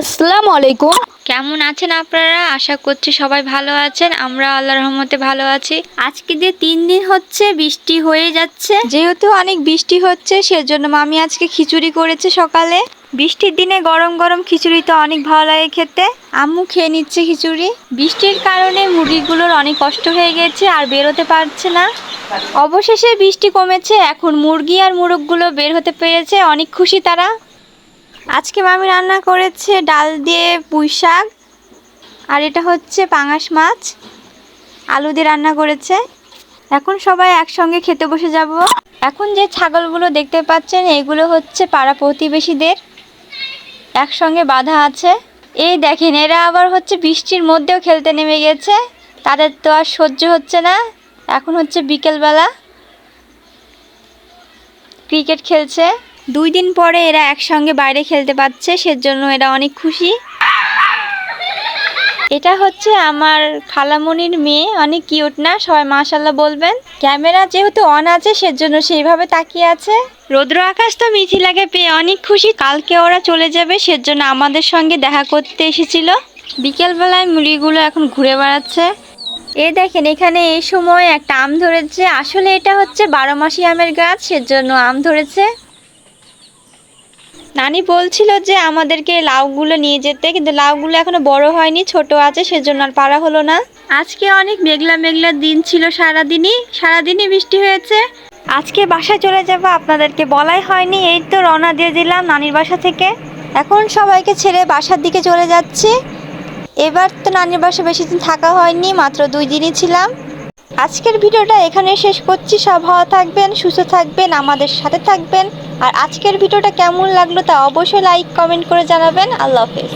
আসসালামু আলাইকুম। কেমন আছেন আপনারা? আশা করছি সবাই ভালো আছেন। আমরা আল্লাহর রহমতে ভালো আছি। আজকে যে তিন দিন হচ্ছে বৃষ্টি হয়ে যাচ্ছে। যেহেতু অনেক বৃষ্টি হচ্ছে সেজন্য মামি আজকে খিচুড়ি করেছে সকালে। বৃষ্টির দিনে গরম গরম খিচুড়ি তো অনেক ভালো লাগে খেতে। আম্মু খেয়ে নিচ্ছে খিচুড়ি। বৃষ্টির কারণে মুরগিগুলোর অনেক কষ্ট হয়ে গেছে আর বেরোতে পারছে না। অবশেষে বৃষ্টি কমেছে, এখন মুরগি আর মুরগগুলো বের হতে পেরেছে, অনেক খুশি তারা। আজকে মামি রান্না করেছে ডাল দিয়ে পুঁই শাক, আর এটা হচ্ছে পাঙাশ মাছ। আলু দিয়ে রান্না করেছে। এখন সবাই একসঙ্গে খেতে বসে যাব। এখন যে ছাগলগুলো দেখতে পাচ্ছেন, এগুলো হচ্ছে পাড়া প্রতিবেশীদের। একসঙ্গে বাঁধা আছে। এই দেখেন, এরা আবার হচ্ছে বৃষ্টির মধ্যেও খেলতে নেমে গেছে। তাদের তো আর সহ্য হচ্ছে না। এখন হচ্ছে বিকেলবেলা ক্রিকেট খেলছে। দুই দিন পরে এরা একসঙ্গে বাইরে খেলতে পারছে, সেজন্য এরা অনেক খুশি। এটা হচ্ছে আমার খালামণির মেয়ে। অনেক কিউট না? সবাই মাশাল্লাহ বলবেন। ক্যামেরা যেহেতু অন আছে, সেজন্য সেইভাবে তাকিয়ে আছে। রৌদ্র আকাশ তো মিথিলাকে পেয়ে অনেক খুশি। কালকে ওরা চলে যাবে, সেজন্য আমাদের সঙ্গে দেখা করতে এসেছিল। বিকেলবেলায় মুরগিগুলো এখন ঘুরে বেড়াচ্ছে। এ দেখেন, এখানে এই সময় একটা আম ধরেছে। আসলে এটা হচ্ছে বারো মাসি আমের গাছ, সেজন্য আম ধরেছে। নানি বলছিল যে আমাদেরকে লাউগুলো নিয়ে যেতে কিন্তু লাউগুলো এখনও বড় হয়নি ছোট আছে সেজন্য আর পারা হলো না। আজকে অনেক মেঘলা মেঘলা দিন ছিল সারাদিনই সারাদিনই বৃষ্টি হয়েছে। আজকে বাসায় চলে যাব আপনাদেরকে বলাই হয়নি এই তো রওনা দিয়ে দিলাম নানির বাসা থেকে। এখন সবাইকে ছেড়ে বাসার দিকে চলে যাচ্ছি। এবার তো নানির বাসা বেশি দিন থাকা হয়নি মাত্র দুই দিনই ছিলাম। আজকের ভিডিওটা এখানে শেষ করছি। সব ভালো থাকবেন, সুস্থ থাকবেন, আমাদের সাথে থাকবেন। আর আজকের ভিডিওটা কেমন লাগল তা অবশ্যই লাইক কমেন্ট করে জানাবেন। আল্লাহ হাফেজ।